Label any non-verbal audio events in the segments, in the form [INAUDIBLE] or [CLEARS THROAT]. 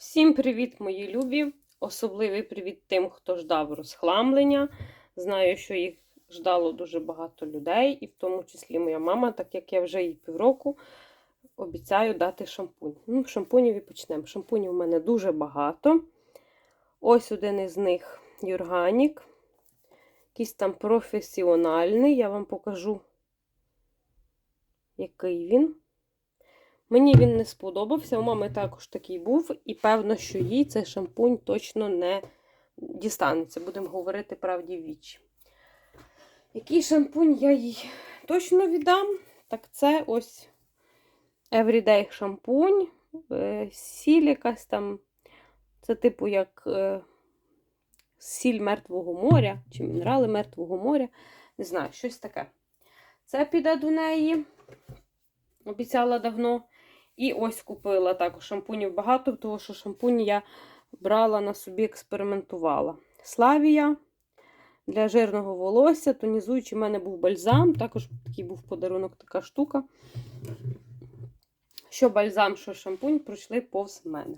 Всім привіт, мої любі! Особливий привіт тим, хто ждав розхламлення. Знаю, що їх ждало дуже багато людей, і в тому числі моя мама, так як я вже їй півроку обіцяю дати шампунь. Ну, шампунів і почнемо. Шампунів у мене дуже багато. Ось один із них Юрганік. Якийсь там професіональний. Я вам покажу, який він. Мені він не сподобався. У мами також такий був, і певно, що їй цей шампунь точно не дістанеться. Будемо говорити правді вічі. Який шампунь я їй точно віддам? Так це ось Everyday шампунь. Е, Сіль якась там. Це типу як е, сіль мертвого моря чи мінерали мертвого моря. Не знаю, щось таке. Це піде до неї. Обіцяла давно. І ось купила також шампунів багато, тому що шампуні я брала на собі, експериментувала. Славія для жирного волосся, тонізуючий в мене був бальзам, також такий був подарунок така штука. Що бальзам, що шампунь пройшли повз мене.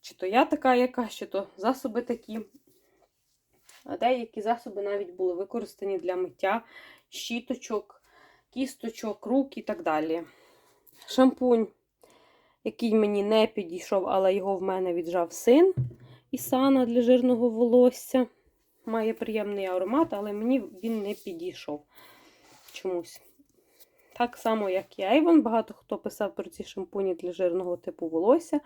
Чи то я така яка, чи то засоби такі. А деякі засоби навіть були використані для миття щіточок, кісточок, рук і так далі. Шампунь, який мені не підійшов, але його в мене віджав син Ісана для жирного волосся. Має приємний аромат, але мені він не підійшов чомусь. Так само, як і Avon, багато хто писав про ці шампуні для жирного типу волосся,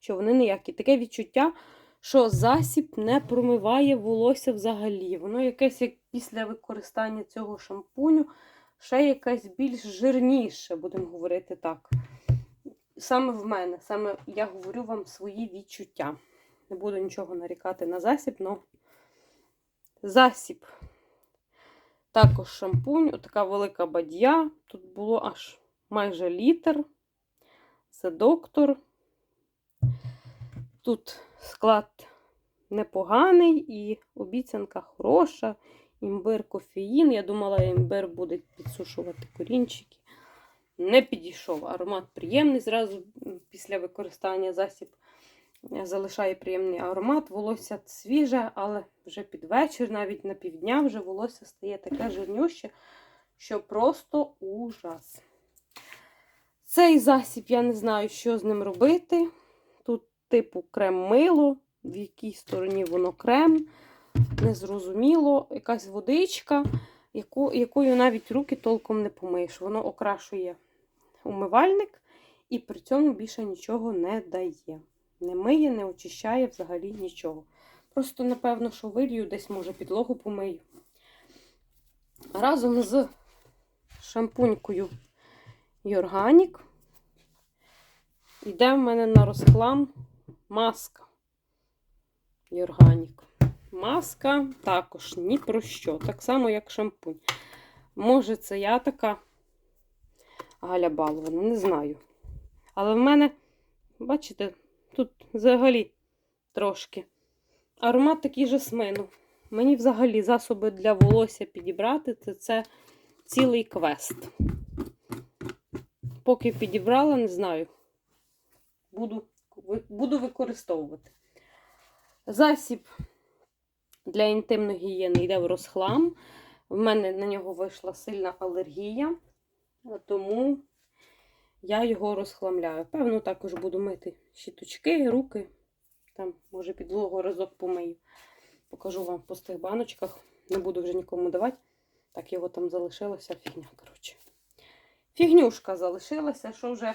що вони ніякі. Таке відчуття, що засіб не промиває волосся взагалі. Воно якесь як після використання цього шампуню, ще якесь більш жирніше, будемо говорити так. Саме в мене, саме я говорю вам свої відчуття. Не буду нічого нарікати на засіб, але засіб. Також шампунь, отака велика бадья. Тут було аж майже літр. Це доктор. Тут склад непоганий і обіцянка хороша. Імбир, кофеїн. Я думала, імбир буде підсушувати корінчики. Не підійшов. Аромат приємний. Зразу після використання засіб залишає приємний аромат. Волосся свіже, але вже під вечір, навіть на півдня, вже волосся стає таке жирнюще, що просто ужас. Цей засіб, я не знаю, що з ним робити. Тут, типу, крем-мило, в якій стороні воно крем. Незрозуміло, якась водичка, яку, якою навіть руки толком не помиєш. Воно окрашує умивальник і при цьому більше нічого не дає. Не миє, не очищає взагалі нічого. Просто, напевно, що вилью, десь, може, підлогу помию. Разом з шампунькою Йорганік йде в мене на розхлам маска. Йорганік. Маска також ні про що. Так само, як шампунь. Може, це я така Галя Балована, не знаю. Але в мене, бачите, тут взагалі трошки. Аромат такий жасмину. Мені взагалі засоби для волосся підібрати це, це цілий квест. Поки підібрала, не знаю. Буду, буду використовувати. Засіб для інтимної гігієни йде в розхлам. В мене на нього вийшла сильна алергія, тому я його розхламляю. Певно, також буду мити щіточки, руки. Там, може, підлогу разок помию. Покажу вам в пустих баночках. Не буду вже нікому давати. Так, його там залишилося фігня, коротше. Фігнюшка залишилася, що вже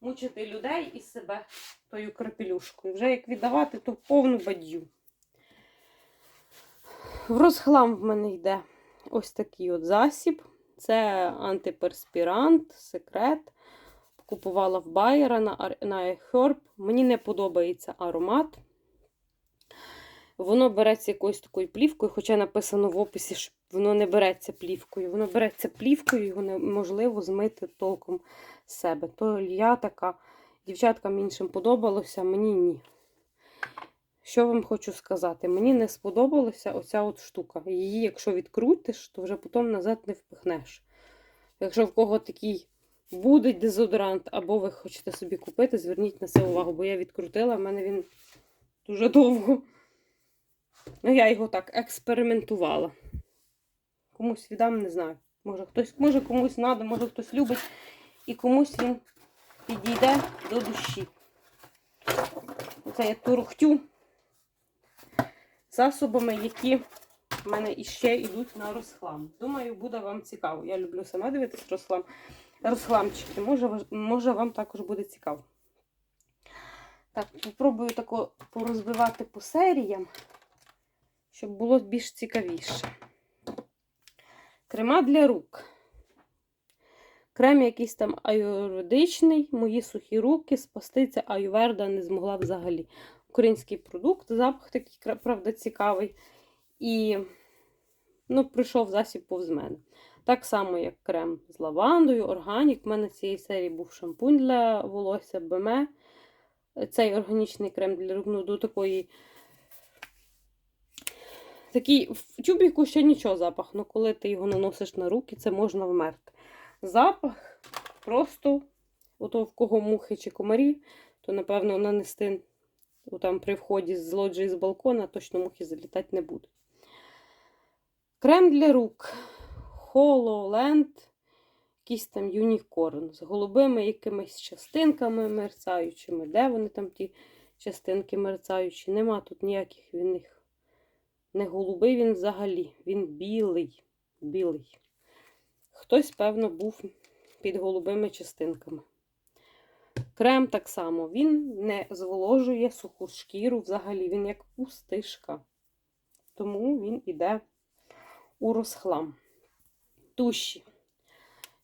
мучити людей і себе тою крапелюшкою. Вже як віддавати, то повну бадью. В розхлам в мене йде ось такий от засіб. Це антиперспірант, секрет. Купувала в Байера на на iHerb. Мені не подобається аромат. Воно береться якоюсь такою плівкою, хоча написано в описі, що воно не береться плівкою. Воно береться плівкою, його неможливо змити толком з себе. То я така, дівчаткам іншим подобалося, мені ні. Що вам хочу сказати? Мені не сподобалася оця от штука. Її, якщо відкрутиш, то вже потім назад не впихнеш. Якщо в кого такий буде дезодорант, або ви хочете собі купити, зверніть на це увагу, бо я відкрутила, в мене він дуже довго. Ну, я його так експериментувала. Комусь віддам, не знаю. Може хтось, може комусь треба, може хтось любить, і комусь він підійде до душі. Оце я турухтю засобами, які в мене іще йдуть на розхлам. Думаю, буде вам цікаво. Я люблю сама дивитися розхлам. розхламчики. Може, може вам також буде цікаво. Так, попробую тако порозбивати по серіям, щоб було більш цікавіше. Крема для рук. Крем якийсь там аюрведичний, мої сухі руки, спаститься аюверда не змогла взагалі. Український продукт, запах такий, правда, цікавий. І ну, прийшов засіб повз мене. Так само, як крем з лавандою, органік. У мене цієї серії був шампунь для волосся БМ. Цей органічний крем для рук ну, до такої. Такий в тюбіку ще нічого запах, але коли ти його наносиш на руки, це можна вмерти. Запах просто, ото в кого мухи чи комарі, то напевно нанести там при вході з лоджії з балкона, точно мухи залітати не будуть. Крем для рук. HoloLand, якийсь там юнікорн з голубими якимись частинками мерцаючими. Де вони там ті частинки мерцаючі? Нема тут ніяких він них. Не голубий він взагалі, він білий. білий. Хтось, певно, був під голубими частинками. Крем так само, він не зволожує суху шкіру взагалі, він як пустишка. Тому він іде у розхлам. Туші.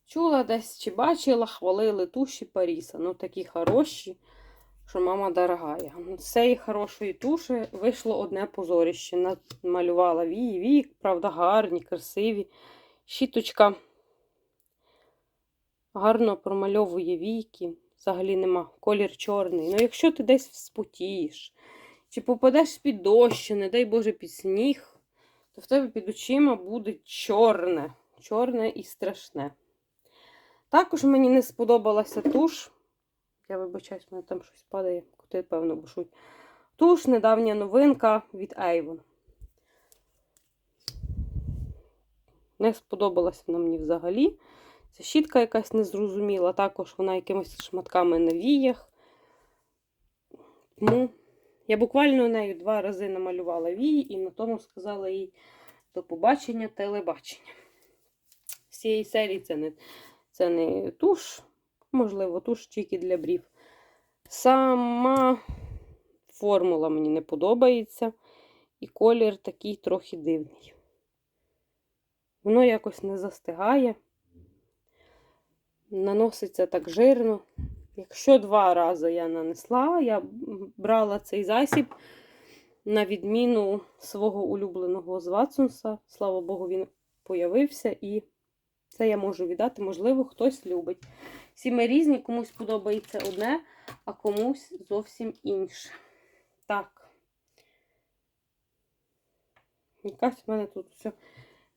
Чула десь чи бачила, хвалили туші Паріса. Ну, такі хороші, що мама дорогая. З цієї хорошої туші вийшло одне позорище. Намалювала вії, вії, правда, гарні, красиві. Щіточка гарно промальовує війки. Взагалі нема. Колір чорний. Ну, якщо ти десь спотієш, чи попадеш під дощ, не дай Боже, під сніг, то в тебе під очима буде чорне. Чорне і страшне. Також мені не сподобалася туш. Я вибачаюсь, в мене там щось падає, коти, певно, бушуть. Туш, недавня новинка від Avon. Не сподобалася вона мені взагалі. Ця щітка якась незрозуміла, також вона якимись шматками на віях. Тому я буквально нею два рази намалювала вії і на тому сказала їй до побачення телебачення. З цієї серії це не, це не туш, можливо, туш тільки для брів. Сама формула мені не подобається, і колір такий трохи дивний. Воно якось не застигає наноситься так жирно. Якщо два рази я нанесла, я брала цей засіб на відміну свого улюбленого з Ватсонса. Слава Богу, він появився і це я можу віддати. Можливо, хтось любить. Всі ми різні, комусь подобається одне, а комусь зовсім інше. Так. Якась в мене тут все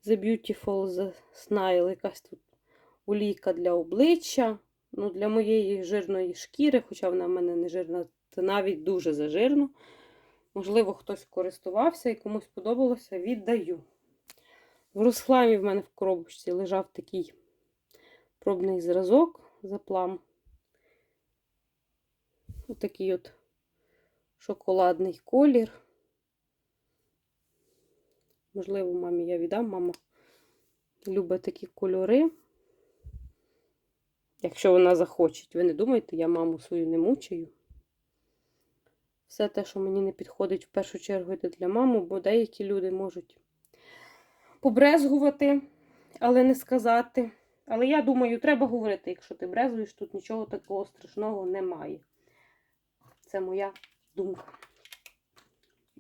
The Beautiful The Smile, якась тут олійка для обличчя. Ну, Для моєї жирної шкіри, хоча вона в мене не жирна, це навіть дуже зажирно. Можливо, хтось користувався і комусь подобалося, віддаю. В розхламі в мене в коробочці лежав такий пробний зразок заплам. Отакий от шоколадний колір. Можливо, мамі я віддам. Мама любить такі кольори. Якщо вона захоче, ви не думайте, я маму свою не мучаю. Все те, що мені не підходить, в першу чергу йде для мами, бо деякі люди можуть побрезгувати, але не сказати. Але я думаю, треба говорити, якщо ти брезгуєш, тут нічого такого страшного немає. Це моя думка.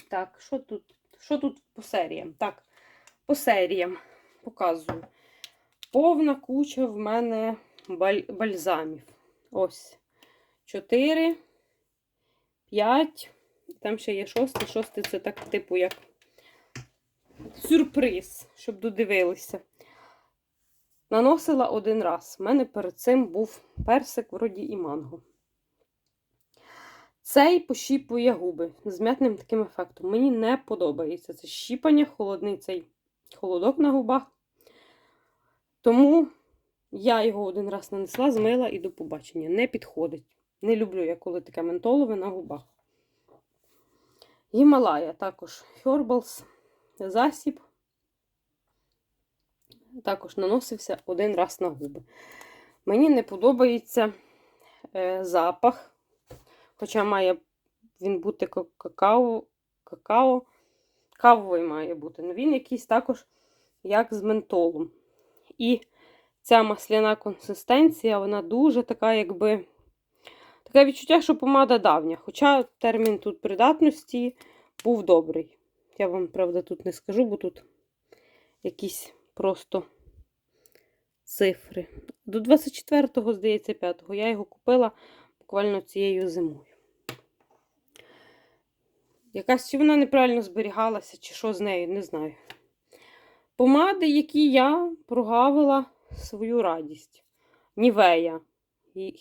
Так, що тут? Що тут по серіям? Так, по серіям показую. Повна куча в мене бальзамів. Ось. 4, 5. Там ще є шостий. Шостий це так, типу, як сюрприз, щоб додивилися. Наносила один раз. У мене перед цим був персик, вроді і манго. Цей пощіпує губи з м'ятним таким ефектом. Мені не подобається це щіпання, холодний цей холодок на губах. Тому я його один раз нанесла, змила і до побачення. Не підходить. Не люблю я, коли таке ментолове на губах. Гімалая також Herbals засіб. Також наносився один раз на губи. Мені не подобається е, запах, хоча має він бути какао, какао, кавовий має бути. Ну, він якийсь також як з ментолом. І ця масляна консистенція, вона дуже така, якби. Таке відчуття, що помада давня. Хоча термін тут придатності був добрий. Я вам, правда, тут не скажу, бо тут якісь просто цифри. До 24-го, здається, 5-го я його купила буквально цією зимою. Якась чи вона неправильно зберігалася, чи що з нею, не знаю. Помади, які я прогавила свою радість. Нівея,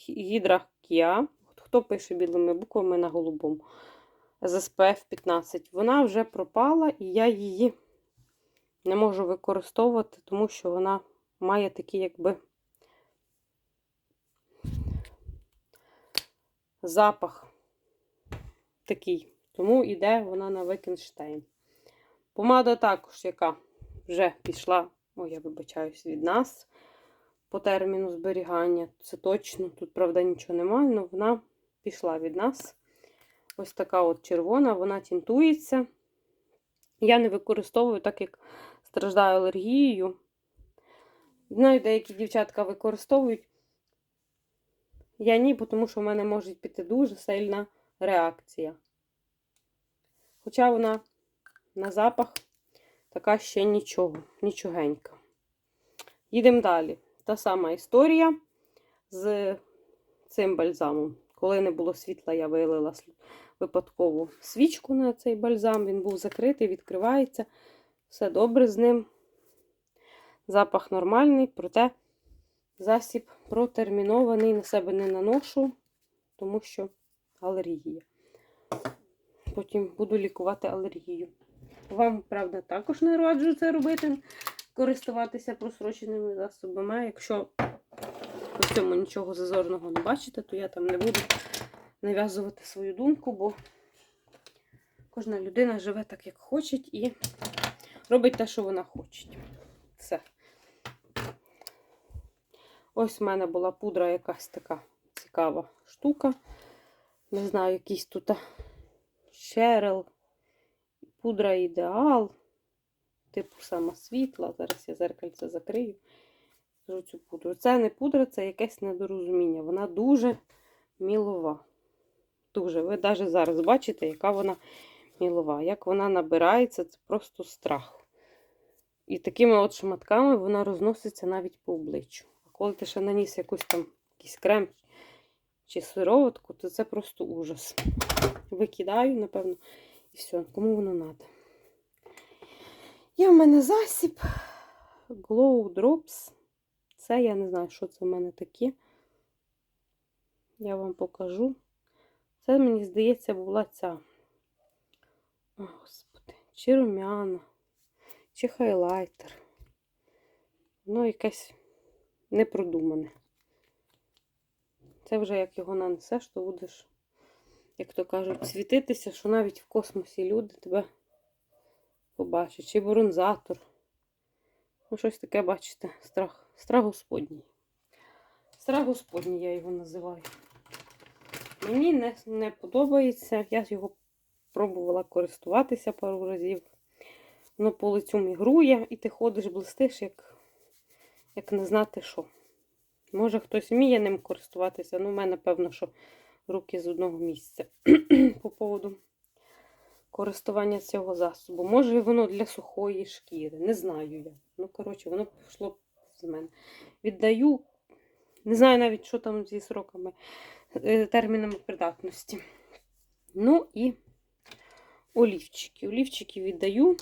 Гідра Кіа. Хто пише білими буквами на голубому? з SPF 15. Вона вже пропала, і я її не можу використовувати, тому що вона має такий, якби, запах такий. Тому йде вона на Викенштейн. Помада також, яка вже пішла, ой, я вибачаюсь, від нас по терміну зберігання. Це точно, тут, правда, нічого немає, але вона пішла від нас. Ось така от червона, вона тінтується. Я не використовую, так як страждаю алергією. Знаю, деякі дівчатка використовують. Я ні, тому що в мене може піти дуже сильна реакція. Хоча вона на запах така ще нічого, нічогенька. Їдемо далі. Та сама історія з цим бальзамом. Коли не було світла, я вилила випадково свічку на цей бальзам. Він був закритий, відкривається. Все добре з ним. Запах нормальний, проте засіб протермінований, на себе не наношу, тому що алергія. Потім буду лікувати алергію. Вам, правда, також не раджу це робити, користуватися просроченими засобами. Якщо в цьому нічого зазорного не бачите, то я там не буду нав'язувати свою думку, бо кожна людина живе так, як хоче, і робить те, що вона хоче. Все. Ось в мене була пудра якась така цікава штука. Не знаю, якийсь тут Шерел, пудра ідеал, типу сама світла. Зараз я зеркальце закрию. Скажу цю пудру. Це не пудра, це якесь недорозуміння. Вона дуже мілова. Дуже. Ви навіть зараз бачите, яка вона мілова. Як вона набирається, це просто страх. І такими от шматками вона розноситься навіть по обличчю. А коли ти ще наніс якусь там якийсь крем чи сироватку, то це просто ужас. Викидаю, напевно, і все, кому воно треба. Є в мене засіб Glow Drops. Це я не знаю, що це в мене таке. Я вам покажу. Це, мені здається, була ця. О, Господи, чи румяна, чи хайлайтер. Воно якесь непродумане. Це вже як його нанесеш, то будеш, як то кажуть, світитися, що навіть в космосі люди тебе побачать. Чи бронзатор. Ну, щось таке, бачите, страх. Страх Господній. Страх Господній я його називаю. Мені не, не подобається. Я його пробувала користуватися пару разів. Воно по лицю мігрує, і ти ходиш, блистиш, як, як не знати що. Може, хтось вміє ним користуватися, ну, в мене, певно, що руки з одного місця. [CLEARS THROAT] по поводу користування цього засобу. Може, воно для сухої шкіри. Не знаю я. Ну, коротше, воно пішло з мене. Віддаю, не знаю навіть, що там зі сроками, е, термінами придатності. Ну і олівчики. Олівчики віддаю.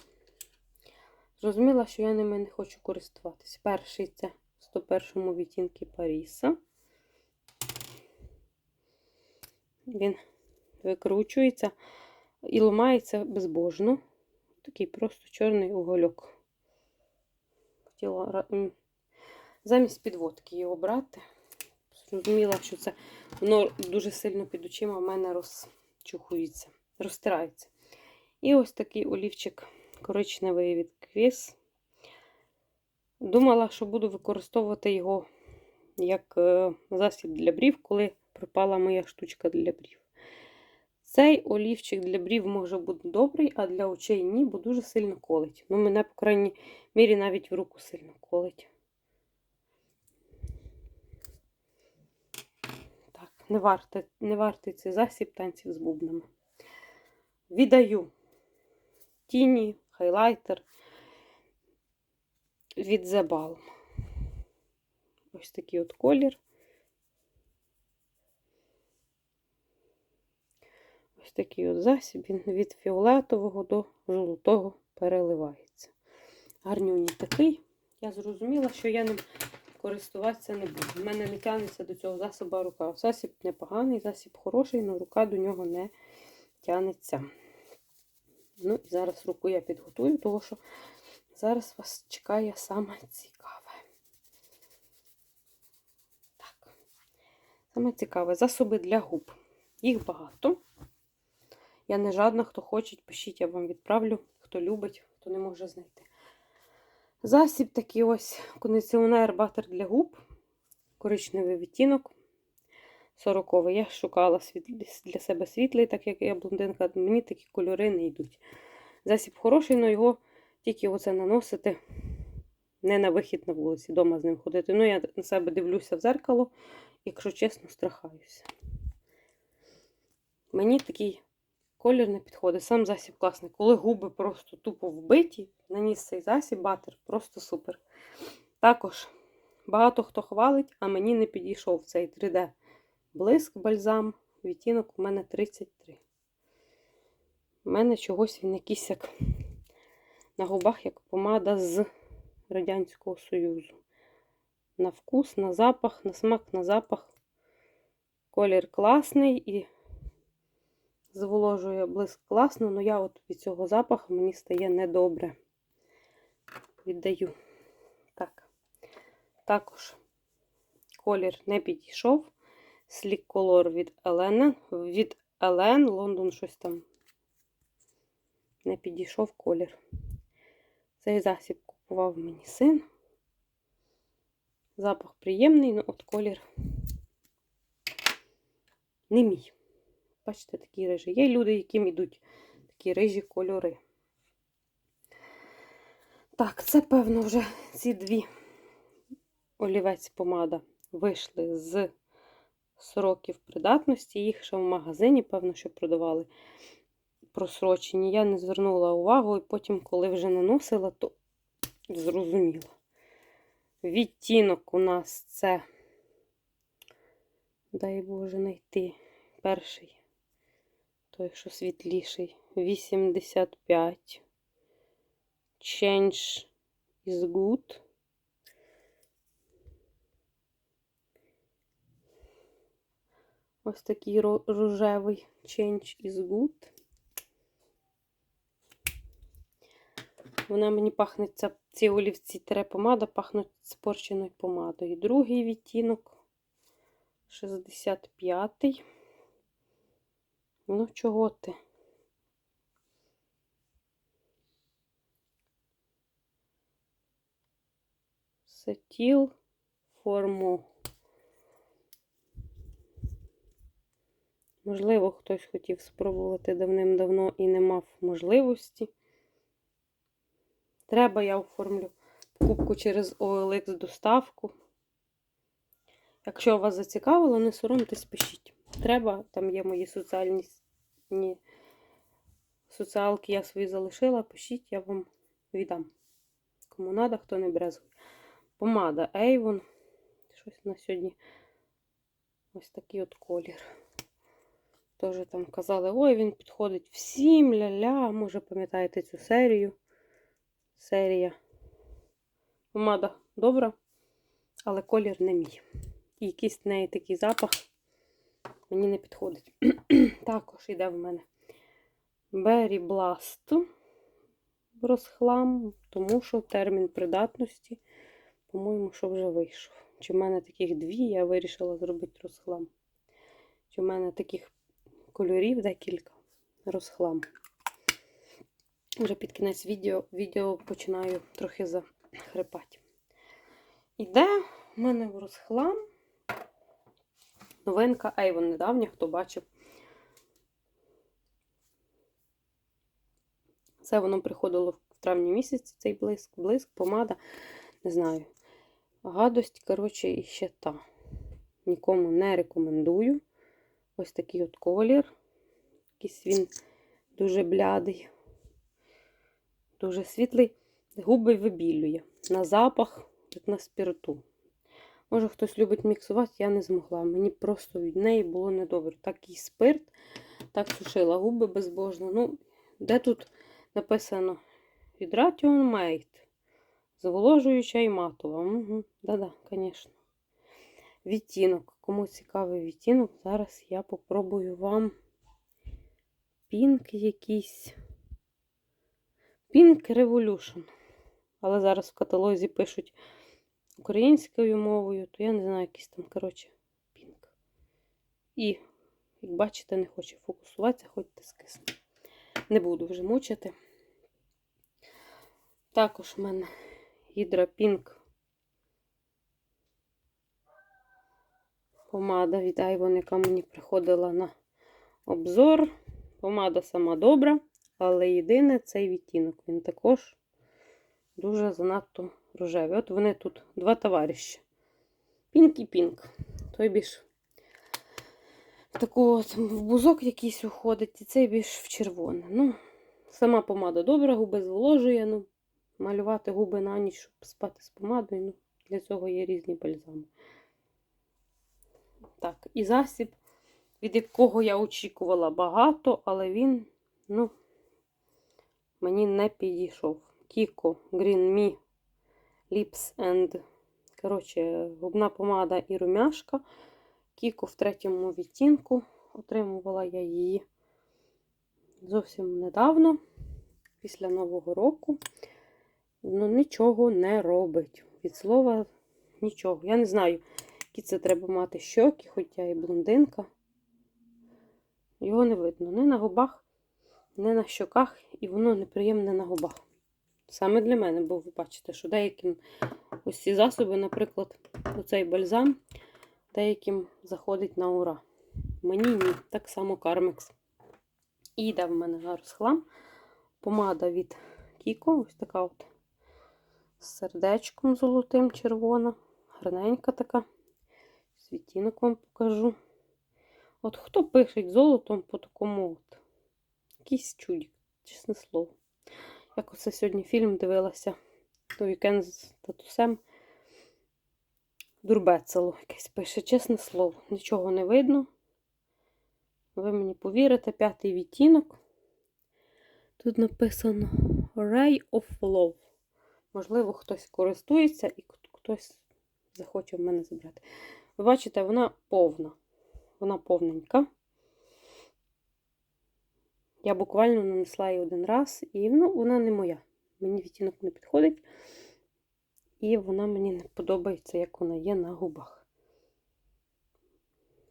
Зрозуміла, що я ними не хочу користуватися. Перший це 91-му відтінки Паріса. Він викручується і ламається безбожно. Такий просто чорний угольок. Хотіла замість підводки його брати. Зрозуміла, що це воно дуже сильно під очима в мене розчухується, розтирається. І ось такий олівчик коричневий від Квіс. Думала, що буду використовувати його як е, засіб для брів, коли пропала моя штучка для брів. Цей олівчик для брів може бути добрий, а для очей ні, бо дуже сильно колить. Ну, мене, по крайній мірі, навіть в руку сильно колить. Так, не вартий, не вартий цей засіб танців з бубнами. Віддаю тіні, хайлайтер від The Balm. Ось такий от колір. Ось такий от засіб, він від фіолетового до жовтого переливається. Гарнюній такий. Я зрозуміла, що я ним користуватися не буду. У мене не тягнеться до цього засоба рука. Засіб непоганий, засіб хороший, але рука до нього не тягнеться. Ну і зараз руку я підготую, тому що зараз вас чекає саме цікаве. Так. Саме цікаве. Засоби для губ. Їх багато. Я не жадна, хто хоче, пишіть, я вам відправлю, хто любить, хто не може знайти. Засіб такий ось кондиціонер батер для губ. Коричневий відтінок. 40 Я шукала для себе світлий, так як я блондинка, мені такі кольори не йдуть. Засіб хороший, але його тільки оце наносити не на вихід на вулиці, вдома з ним ходити. Ну, я на себе дивлюся в зеркало, якщо чесно, страхаюся. Мені такий колір не підходить. Сам засіб класний. Коли губи просто тупо вбиті, наніс цей засіб батер, просто супер. Також багато хто хвалить, а мені не підійшов цей 3D блиск бальзам. Відтінок у мене 33. У мене чогось він якийсь як на губах, як помада з Радянського Союзу. На вкус, на запах, на смак, на запах. Колір класний і зволожує блиск класно, але я от від цього запаху мені стає недобре. Віддаю. Так. Також колір не підійшов. Sleek Color від Елена. Від Елен, Лондон щось там. Не підійшов колір. Цей засіб купував мені син. Запах приємний, але от колір не мій. Бачите, такі рижі. Є люди, яким йдуть такі рижі кольори. Так, це, певно, вже ці дві олівець помада вийшли з сроків придатності. Їх ще в магазині, певно, що продавали просрочені. Я не звернула увагу, і потім, коли вже наносила, то зрозуміла. Відтінок у нас це, дай Боже, знайти перший, той, що світліший, 85. Change is good. Ось такий рожевий Change is good. Вона мені пахне, ці олівці тире помада пахнуть спорченою помадою. Другий відтінок 65-й. Ну, чого ти? Сетіл форму. Можливо, хтось хотів спробувати давним-давно і не мав можливості. Треба, я оформлю покупку через OLX доставку. Якщо вас зацікавило, не соромтесь, пишіть. Треба, там є мої соціальні ні, соціалки, я свої залишила. Пишіть, я вам віддам. Кому треба, хто не брезгує. Помада Avon. Щось на сьогодні ось такий от колір. Теж там казали, ой, він підходить всім, ля-ля. Може, пам'ятаєте цю серію? Серія. Помада добра, але колір не мій. І якийсь в неї такий запах мені не підходить. [CLEARS THROAT] Також йде в мене Berry Blast розхлам, тому що термін придатності, по-моєму, що вже вийшов. Чи в мене таких дві, я вирішила зробити розхлам. Чи в мене таких кольорів декілька розхлам. Вже під кінець відео, відео починаю трохи захрипати. Іде в мене в розхлам новинка Avon недавня, хто бачив. Це воно приходило в травні місяці, цей блиск, блиск, помада, не знаю. Гадость, коротше, і ще та. Нікому не рекомендую. Ось такий от колір. Якийсь він дуже блядий, дуже світлий. Губи вибілює. На запах, як на спирту. Може, хтось любить міксувати, я не змогла. Мені просто від неї було недобре. Такий спирт, так сушила губи безбожно. Ну, де тут написано Hydration Mate. Зволожуюча і матова. Угу. Да-да, звісно. Відтінок. Кому цікавий відтінок, зараз я попробую вам пінк якийсь. Pink Revolution. Але зараз в каталозі пишуть українською мовою, то я не знаю, якийсь там, коротше, пінк. І, як бачите, не хоче фокусуватися, хоч ти скисне. Не буду вже мучити. Також в мене Pink помада від Avon, яка мені приходила на обзор. Помада сама добра, але єдине цей відтінок. Він також дуже занадто рожевий. От вони тут два товариші. Пінк і пінк. Той більш от в бузок якийсь уходить, і цей більш в червоне. Ну, сама помада добра, губи зволожує. Ну, малювати губи на ніч, щоб спати з помадою. Ну, для цього є різні бальзами. Так, і засіб, від якого я очікувала багато, але він, ну, мені не підійшов. Kiko Green Me Lips and. Коротше, губна помада і румяшка. Кіко в третьому відтінку. Отримувала я її зовсім недавно, після Нового року. Ну, нічого не робить. Від слова нічого. Я не знаю, які це треба мати щоки, хоч я і блондинка. Його не видно ні на губах, ні на щоках, і воно неприємне на губах. Саме для мене, бо ви бачите, що деяким ось ці засоби, наприклад, оцей бальзам, деяким заходить на ура. Мені ні, так само кармекс. І йде в мене розхлам. Помада від Кіко, ось така от з сердечком золотим, червона, гарненька така. Світінок вам покажу. От хто пише золотом по такому от? Якийсь чудік, чесне слово. Як оце сьогодні фільм дивилася до вікенд з татусем. Дурбецело якесь пише, чесне слово. Нічого не видно. Ви мені повірите, п'ятий відтінок. Тут написано Ray of Love. Можливо, хтось користується і хтось захоче в мене забрати. Ви бачите, вона повна. Вона повненька. Я буквально нанесла її один раз, і ну, вона не моя. Мені відтінок не підходить. І вона мені не подобається, як вона є на губах.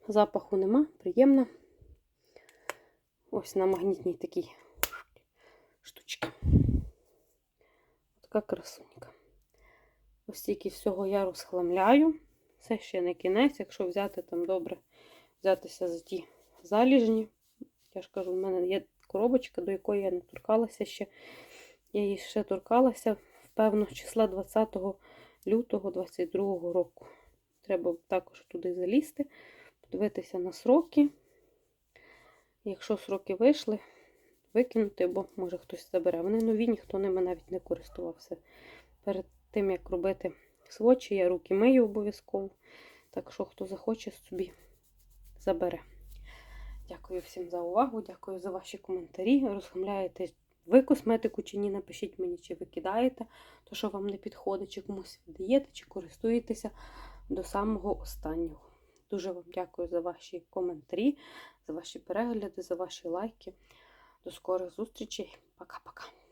Запаху нема, приємна. Ось на магнітній такій штучці. Така красунька. Ось тільки всього я розхламляю. Це ще не кінець, якщо взяти там добре, взятися за ті заліжні. Я ж кажу, в мене є коробочка, до якої я не торкалася ще. Я її ще торкалася, певно, числа 20 лютого 22 року. Треба також туди залізти, подивитися на сроки. Якщо сроки вийшли, викинути, бо може хтось забере. Вони нові, ніхто ними навіть не користувався. Перед тим, як робити свочі, я руки мию обов'язково. Так що, хто захоче, собі забере. Дякую всім за увагу, дякую за ваші коментарі. Розхамляєте ви косметику чи ні, напишіть мені, чи ви кидаєте, то що вам не підходить, чи комусь віддаєте, чи користуєтеся до самого останнього. Дуже вам дякую за ваші коментарі, за ваші перегляди, за ваші лайки. До скорих зустрічей. Пока-пока.